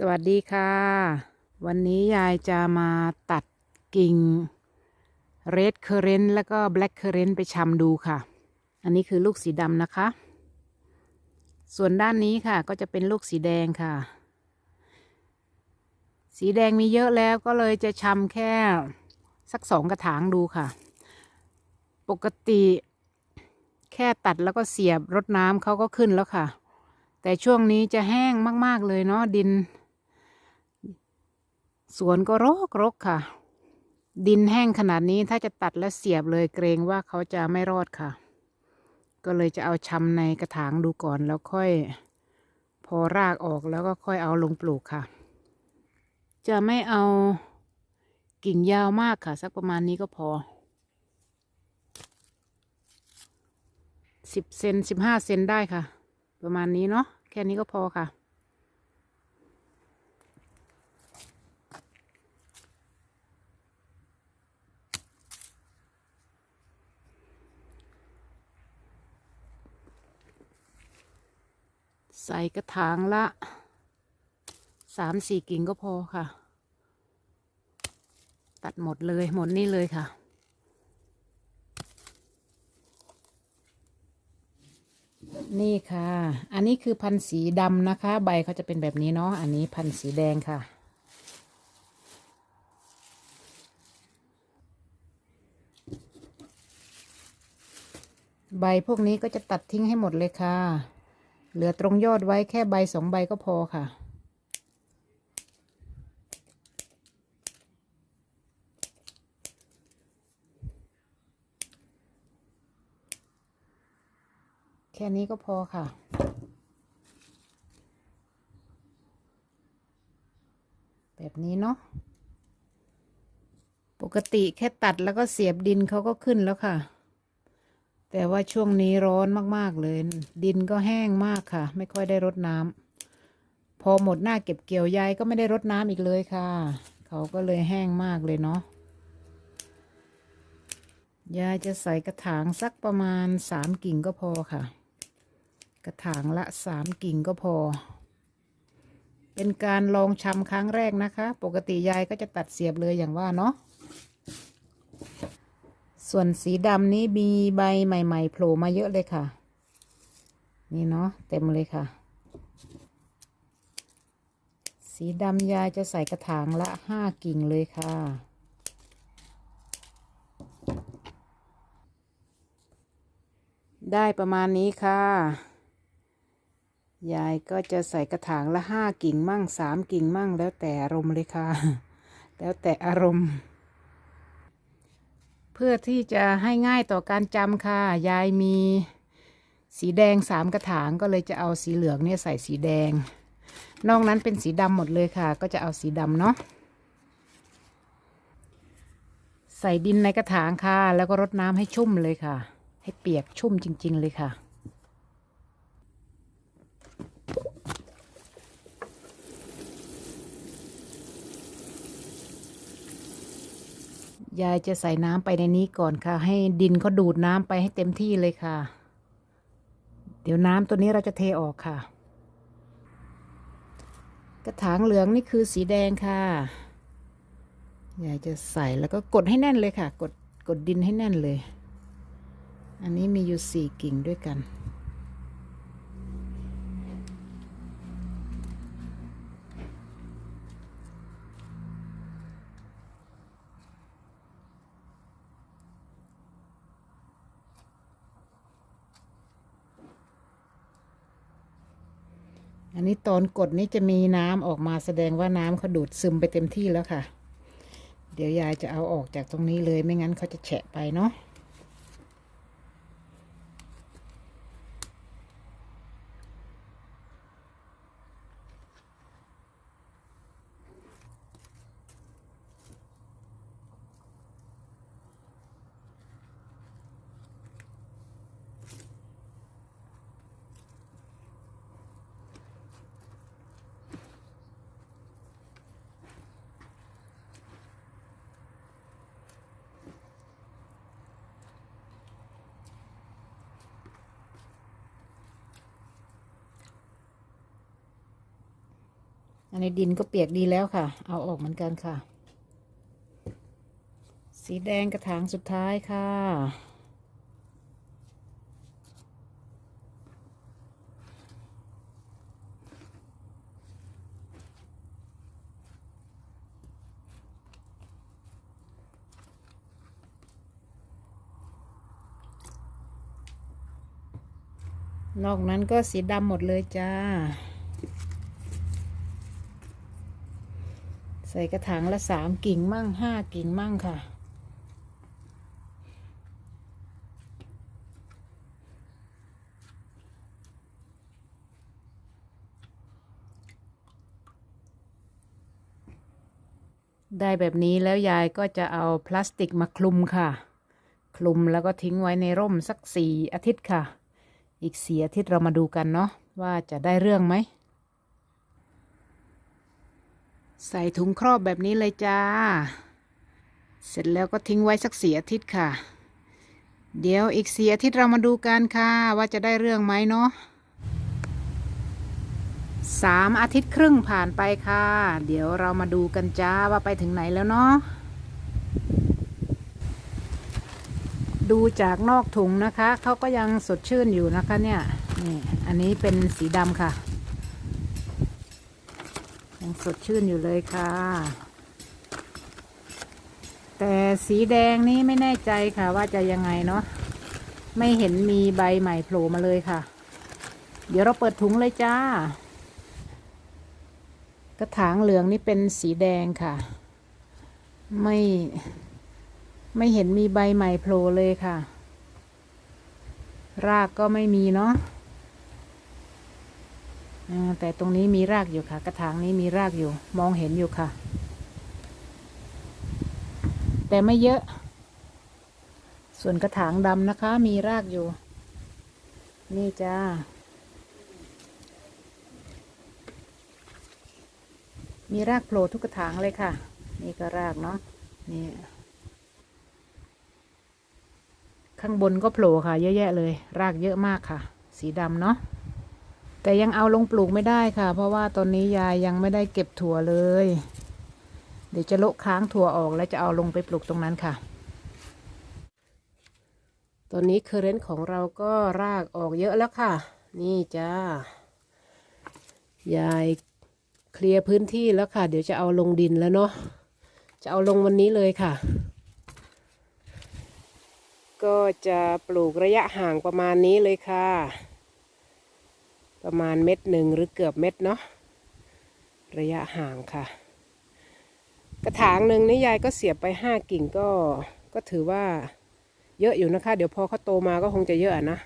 สวัสดีค่ะ วันนี้ยายจะมาตัดกิ่งเรดเคอร์เรนแล้วก็แบล็กเคอร์เรนไปชำดูค่ะ อันนี้คือลูกสีดำนะคะ ส่วนด้านนี้ค่ะก็จะเป็นลูกสีแดงค่ะ สีแดงมีเยอะแล้วก็เลยจะชำแค่สักสองกระถางดูค่ะ ปกติแค่ตัดแล้วก็เสียบรดน้ำเขาก็ขึ้นแล้วค่ะแต่ช่วงนี้จะแห้งมาก ๆ เลยเนาะดิน สวนก็รกรกค่ะ ดินแห้งขนาดนี้ถ้าจะตัดและเสียบเลยเกรงว่าเขาจะไม่รอดค่ะ ก็เลยจะเอาชำในกระถางดูก่อนแล้วค่อย พอรากออกแล้วก็ค่อยเอาลงปลูกค่ะ จะไม่เอากิ่งยาวมากค่ะ สักประมาณนี้ก็พอสิบเซนสิบห้าเซนได้ค่ะ ประมาณนี้เนาะแค่นี้ก็พอค่ะ ใส่กระถางละสามสี่กิ่งก็พอค่ะ ตัดหมดเลยหมดนี่เลยค่ะ นี่ค่ะ อันนี้คือพันธุ์สีดำนะคะ ใบเขาจะเป็นแบบนี้เนาะอันนี้พันธุ์สีแดงค่ะใบพวกนี้ก็จะตัดทิ้งให้หมดเลยค่ะ เหลือตรงยอดไว้แค่ใบสองใบก็พอค่ะ แค่นี้ก็พอค่ะแบบนี้เนาะ ปกติแค่ตัดแล้วก็เสียบดินเขาก็ขึ้นแล้วค่ะ แต่ว่าช่วงนี้ร้อนมากๆเลย ดินก็แห้งมากค่ะ ไม่ค่อยได้รดน้ำพอหมดหน้าเก็บเกี่ยวยายก็ไม่ได้รดน้ำอีกเลยค่ะ เขาก็เลยแห้งมากเลยเนาะยายจะใส่กระถางสักประมาณสามกิ่งก็พอค่ะ กระถางละสามกิ่งก็พอ เป็นการลองชำครั้งแรกนะคะ ปกติยายก็จะตัดเสียบเลยอย่างว่าเนาะ ส่วนสีดำนี้มีใบใหม่ๆโผล่มาเยอะเลยค่ะ นี่เนาะเต็มเลยค่ะ สีดำยายจะใส่กระถางละห้ากิ่งเลยค่ะ ได้ประมาณนี้ค่ะ ยายก็จะใส่กระถางละห้ากิ่งมั่งสามกิ่งมั่งแล้วแต่อารมณ์เลยค่ะ แล้วแต่อารมณ์ พื่อที่จะให้ง่ายต่อการจำค่ะ ยายมีสีแดงสามกระถางก็เลยจะเอาสีเหลืองเนี่ยใส่สีแดง นอกนั้นเป็นสีดำหมดเลยค่ะ ก็จะเอาสีดำเนาะใส่ดินในกระถางค่ะ แล้วก็รดน้ำให้ชุ่มเลยค่ะ ให้เปียกชุ่มจริง ๆ เลยค่ะ ยายจะใส่น้ำไปในนี้ก่อนค่ะ ให้ดินเขาดูดน้ำไปให้เต็มที่เลยค่ะ เดี๋ยวน้ำตัวนี้เราจะเทออกค่ะ กระถางเหลืองนี่คือสีแดงค่ะ ยายจะใส่แล้วก็กดให้แน่นเลยค่ะ กดกดดินให้แน่นเลย อันนี้มีอยู่สี่กิ่งด้วยกัน อันนี้ตอนกดนี้จะมีน้ำออกมาแสดงว่าน้ำเขาดูดซึมไปเต็มที่แล้วค่ะ เดี๋ยวยายจะเอาออกจากตรงนี้เลยไม่งั้นเขาจะแฉะไปเนาะ อันนี้ดินก็เปียกดีแล้วค่ะ เอาออกเหมือนกันค่ะ สีแดงกระถางสุดท้ายค่ะ นอกนั้นก็สีดำหมดเลยจ้า ใส่กระถางละสามกิ่งมั่งห้ากิ่งมั่งค่ะ ได้แบบนี้แล้วยายก็จะเอาพลาสติกมาคลุมค่ะ คลุมแล้วก็ทิ้งไว้ในร่มสักสี่อาทิตย์ค่ะ อีกสี่อาทิตย์เรามาดูกันเนาะว่าจะได้เรื่องไหม ใส่ถุงครอบแบบนี้เลยจ้า เสร็จแล้วก็ทิ้งไว้สักเสี่อาทิตย์ค่ะ เดี๋ยวอีกเสี่อาทิตย์เรามาดูกันค่ะ ว่าจะได้เรื่องไหมเนาะสามอาทิตย์ครึ่งผ่านไปค่ะ เดี๋ยวเรามาดูกันจ้าว่าไปถึงไหนแล้วเนาะดูจากนอกถุงนะคะ เขาก็ยังสดชื่นอยู่นะคะเนี่ยนี่อันนี้เป็นสีดำค่ะ ยังสดชื่นอยู่เลยค่ะ แต่สีแดงนี้ไม่แน่ใจค่ะ ว่าจะยังไงเนาะไม่เห็นมีใบใหม่โผล่มาเลยค่ะ เดี๋ยวเราเปิดถุงเลยจ้า กระถางเหลืองนี่เป็นสีแดงค่ะ ไม่ ไม่เห็นมีใบใหม่โผล่เลยค่ะ รากก็ไม่มีเนาะ แต่ตรงนี้มีรากอยู่ค่ะ กระถางนี้มีรากอยู่ มองเห็นอยู่ค่ะ แต่ไม่เยอะ ส่วนกระถางดำนะคะ มีรากอยู่ นี่จ้ามีรากโผล่ทุกกระถางเลยค่ะ นี่ก็รากเนาะนี่ข้างบนก็โผล่ค่ะ เยอะแยะเลย รากเยอะมากค่ะ สีดำเนาะ แต่ยังเอาลงปลูกไม่ได้ค่ะ เพราะว่าตอนนี้ยายยังไม่ได้เก็บถั่วเลย เดี๋ยวจะโละค้างถั่วออกแล้วจะเอาลงไปปลูกตรงนั้นค่ะ ตอนนี้เคอร์เรนต์ของเราก็รากออกเยอะแล้วค่ะ นี่จ้ายายเคลียร์พื้นที่แล้วค่ะ เดี๋ยวจะเอาลงดินแล้วเนาะจะเอาลงวันนี้เลยค่ะ ก็จะปลูกระยะห่างประมาณนี้เลยค่ะ ประมาณเม็ดหนึ่งหรือเกือบเม็ดเนาะระยะห่างค่ะ กระถางหนึ่งนี่ยายก็เสียบไปห้ากิ่งก็ก็ถือว่าเยอะอยู่นะคะ เดี๋ยวพอเขาโตมาก็คงจะเยอะอะนะ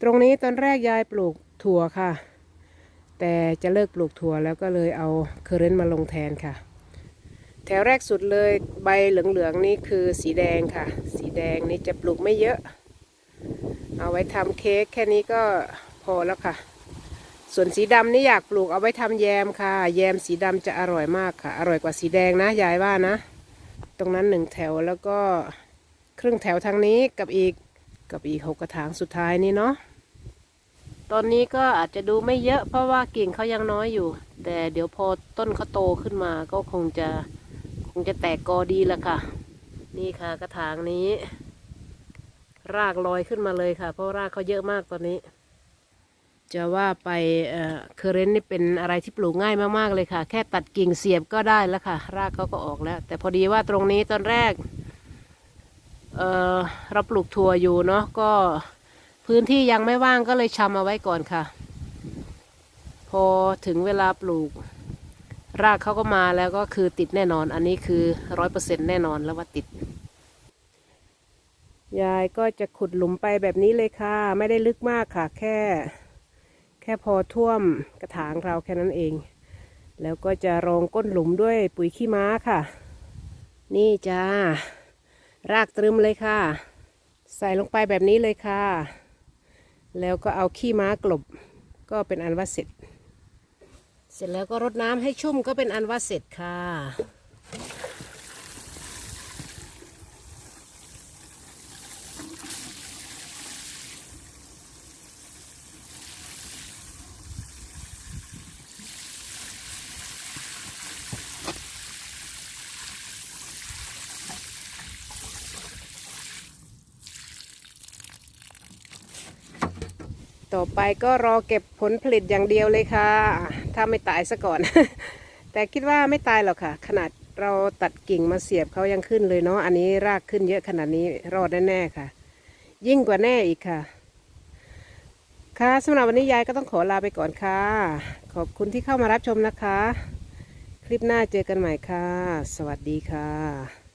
ตรงนี้ตอนแรกยายปลูกถั่วค่ะ แต่จะเลิกปลูกถั่วแล้วก็เลยเอาเคอร์เรนต์มาลงแทนค่ะ แถวแรกสุดเลยใบเหลืองๆนี่คือสีแดงค่ะ สีแดงนี่จะปลูกไม่เยอะ เอาไว้ทำเค้กแค่นี้ก็ พอแล้วค่ะ ส่วนสีดำนี่อยากปลูกเอาไว้ทำแยมค่ะ แยมสีดำจะอร่อยมากค่ะ อร่อยกว่าสีแดงนะยายว่านะ ตรงนั้นหนึ่งแถวแล้วก็ครึ่งแถวทางนี้กับอีกกับอีกหกกระถางสุดท้ายนี่เนาะตอนนี้ก็อาจจะดูไม่เยอะเพราะว่ากิ่งเขายังน้อยอยู่ แต่เดี๋ยวพอต้นเขาโตขึ้นมาก็คงจะคงจะแตกกอดีล้วค่ะ นี่ค่ะกระถางนี้ รากลอยขึ้นมาเลยค่ะ เพราะรากเขาเยอะมากตอนนี้ จะว่าไปเอ่อเคเรนต์นี่เป็นอะไรที่ปลูกง่ายมากๆเลยค่ะ แค่ตัดกิ่งเสียบก็ได้แล้วค่ะ รากเขาก็ออกแล้ว แต่พอดีว่าตรงนี้ตอนแรกเอ่อเราปลูกถั่วอยู่เนาะก็พื้นที่ยังไม่ว่างก็เลยชำเอาไว้ก่อนค่ะ พอถึงเวลาปลูก รากเขาก็มาแล้วก็คือติดแน่นอน อันนี้คือร้อยเปอร์เซ็นแน่นอนแล้วว่าติด ยายก็จะขุดหลุมไปแบบนี้เลยค่ะ ไม่ได้ลึกมากค่ะ แค่ แค่พอท่วมกระถางเราแค่นั้นเอง แล้วก็จะรองก้นหลุมด้วยปุ๋ยขี้ม้าค่ะ นี่จ้ารากตรึมเลยค่ะ ใส่ลงไปแบบนี้เลยค่ะ แล้วก็เอาขี้ม้ากลบก็เป็นอันว่าเสร็จ เสร็จแล้วก็รดน้ำให้ชุ่มก็เป็นอันว่าเสร็จค่ะ ต่อไปก็รอเก็บผลผลิตอย่างเดียวเลยค่ะ ถ้าไม่ตายซะก่อน แต่คิดว่าไม่ตายหรอกค่ะ ขนาดเราตัดกิ่งมาเสียบเขายังขึ้นเลยเนาะอันนี้รากขึ้นเยอะขนาดนี้รอดแน่ๆค่ะ ยิ่งกว่าแน่อีกค่ะ ค่ะสำหรับวันนี้ยายก็ต้องขอลาไปก่อนค่ะ ขอบคุณที่เข้ามารับชมนะคะ คลิปหน้าเจอกันใหม่ค่ะ สวัสดีค่ะ